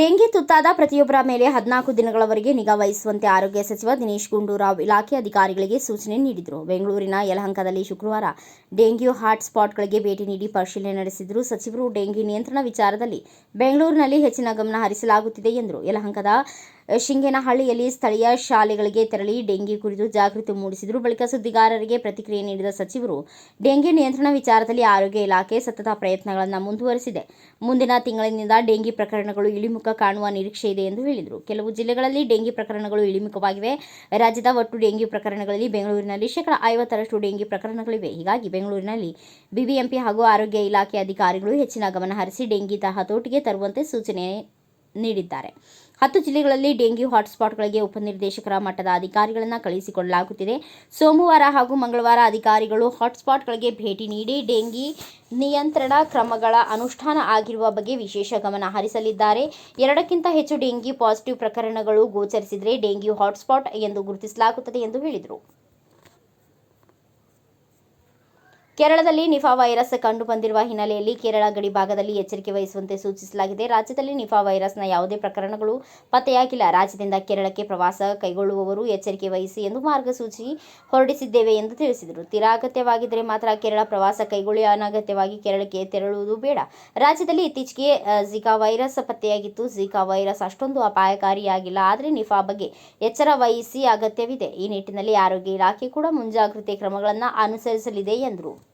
ಸೋಂಕಿತರಾದ ಪ್ರತಿಯೊಬ್ಬರ ಮೇಲೆ ಹದಿನಾಲ್ಕು ದಿನಗಳವರೆಗೆ ನಿಗಾ ವಹಿಸುವಂತೆ ಆರೋಗ್ಯ ಸಚಿವ ದಿನೇಶ್ ಗುಂಡೂರಾವ್ ಇಲಾಖೆ ಅಧಿಕಾರಿಗಳಿಗೆ ಸೂಚನೆ ನೀಡಿದರು. ಬೆಂಗಳೂರಿನ ಯಲಹಂಕದಲ್ಲಿ ಶುಕ್ರವಾರ ಡೆಂಗ್ಯೂ ಹಾಟ್ಸ್ಪಾಟ್ಗಳಿಗೆ ಭೇಟಿ ನೀಡಿ ಪರಿಶೀಲನೆ ನಡೆಸಿದರು ಸಚಿವರು. ಡೆಂಗಿ ನಿಯಂತ್ರಣ ವಿಚಾರದಲ್ಲಿ ಬೆಂಗಳೂರಿನಲ್ಲಿ ಹೆಚ್ಚಿನ ಗಮನ ಹರಿಸಲಾಗುತ್ತಿದೆ ಎಂದರು. ಯಲಹಂಕದ ಶಿಂಗೇನಹಳ್ಳಿಯಲ್ಲಿ ಸ್ಥಳೀಯ ಶಾಲೆಗಳಿಗೆ ತೆರಳಿ ಡೆಂಗಿ ಕುರಿತು ಜಾಗೃತಿ ಮೂಡಿಸಿದರು. ಬಳಿಕ ಸುದ್ದಿಗಾರರಿಗೆ ಪ್ರತಿಕ್ರಿಯೆ ನೀಡಿದ ಸಚಿವರು, ಡೆಂಗಿ ನಿಯಂತ್ರಣ ವಿಚಾರದಲ್ಲಿ ಆರೋಗ್ಯ ಇಲಾಖೆ ಸತತ ಪ್ರಯತ್ನಗಳನ್ನು ಮುಂದುವರೆಸಿದೆ. ಮುಂದಿನ ತಿಂಗಳಿನಿಂದ ಡೆಂಗಿ ಪ್ರಕರಣಗಳು ಇಳಿಮುಖ ಕಾಣುವ ನಿರೀಕ್ಷೆ ಇದೆ ಎಂದು ಹೇಳಿದರು. ಕೆಲವು ಜಿಲ್ಲೆಗಳಲ್ಲಿ ಡೆಂಗಿ ಪ್ರಕರಣಗಳು ಇಳಿಮುಖವಾಗಿವೆ. ರಾಜ್ಯದ ಒಟ್ಟು ಡೆಂಗಿ ಪ್ರಕರಣಗಳಲ್ಲಿ ಬೆಂಗಳೂರಿನಲ್ಲಿ ಶೇಕಡ ಐವತ್ತರಷ್ಟು ಡೆಂಗಿ ಪ್ರಕರಣಗಳಿವೆ. ಹೀಗಾಗಿ ಬೆಂಗಳೂರಿನಲ್ಲಿ ಬಿಬಿಎಂಪಿ ಹಾಗೂ ಆರೋಗ್ಯ ಇಲಾಖೆ ಅಧಿಕಾರಿಗಳು ಹೆಚ್ಚಿನ ಗಮನ ಹರಿಸಿ ಡೆಂಗಿ ತಹತೋಟಿಗೆ ತರುವಂತೆ ಸೂಚನೆ ನೀಡಿದ್ದಾರೆ. ಹತ್ತು ಜಿಲ್ಲೆಗಳಲ್ಲಿ ಡೆಂಗ್ಯೂ ಹಾಟ್ಸ್ಪಾಟ್ಗಳಿಗೆ ಉಪನಿರ್ದೇಶಕರ ಮಟ್ಟದ ಅಧಿಕಾರಿಗಳನ್ನು ಕಳುಹಿಸಿಕೊಡಲಾಗುತ್ತಿದೆ ಸೋಮವಾರ ಹಾಗೂ ಮಂಗಳವಾರ ಅಧಿಕಾರಿಗಳು ಹಾಟ್ಸ್ಪಾಟ್ಗಳಿಗೆ ಭೇಟಿ ನೀಡಿ ಡೆಂಗಿ ನಿಯಂತ್ರಣ ಕ್ರಮಗಳ ಅನುಷ್ಠಾನ ಆಗಿರುವ ಬಗ್ಗೆ ವಿಶೇಷ ಗಮನ ಹರಿಸಲಿದ್ದಾರೆ. ಎರಡಕ್ಕಿಂತ ಹೆಚ್ಚು ಡೆಂಗಿ ಪಾಸಿಟಿವ್ ಪ್ರಕರಣಗಳು ಗೋಚರಿಸಿದರೆ ಡೆಂಗ್ಯೂ ಹಾಟ್ಸ್ಪಾಟ್ ಎಂದು ಗುರುತಿಸಲಾಗುತ್ತದೆ ಎಂದು ಹೇಳಿದರು. ಕೇರಳದಲ್ಲಿ ನಿಫಾ ವೈರಸ್ ಕಂಡು ಬಂದಿರುವ ಹಿನ್ನೆಲೆಯಲ್ಲಿ ಕೇರಳ ಗಡಿ ಭಾಗದಲ್ಲಿ ಎಚ್ಚರಿಕೆ ವಹಿಸುವಂತೆ ಸೂಚಿಸಲಾಗಿದೆ. ರಾಜ್ಯದಲ್ಲಿ ನಿಫಾ ವೈರಸ್ನ ಯಾವುದೇ ಪ್ರಕರಣಗಳು ಪತ್ತೆಯಾಗಿಲ್ಲ. ರಾಜ್ಯದಿಂದ ಕೇರಳಕ್ಕೆ ಪ್ರವಾಸ ಕೈಗೊಳ್ಳುವವರು ಎಚ್ಚರಿಕೆ ವಹಿಸಿ ಎಂದು ಮಾರ್ಗಸೂಚಿ ಹೊರಡಿಸಿದ್ದೇವೆ ಎಂದು ತಿಳಿಸಿದರು. ತೀರಾ ಮಾತ್ರ ಕೇರಳ ಪ್ರವಾಸ ಕೈಗೊಳ್ಳಿ. ಅನಗತ್ಯವಾಗಿ ಕೇರಳಕ್ಕೆ ತೆರಳುವುದು ಬೇಡ. ರಾಜ್ಯದಲ್ಲಿ ಇತ್ತೀಚೆಗೆ ಝಿಕಾ ವೈರಸ್ ಪತ್ತೆಯಾಗಿತ್ತು. ಝಿಕಾ ವೈರಸ್ ಅಷ್ಟೊಂದು ಅಪಾಯಕಾರಿಯಾಗಿಲ್ಲ. ಆದರೆ ನಿಫಾ ಬಗ್ಗೆ ಎಚ್ಚರ ವಹಿಸಿ ಅಗತ್ಯವಿದೆ. ಈ ನಿಟ್ಟಿನಲ್ಲಿ ಆರೋಗ್ಯ ಇಲಾಖೆ ಕೂಡ ಮುಂಜಾಗ್ರತೆ ಕ್ರಮಗಳನ್ನು ಅನುಸರಿಸಲಿದೆ ಎಂದರು.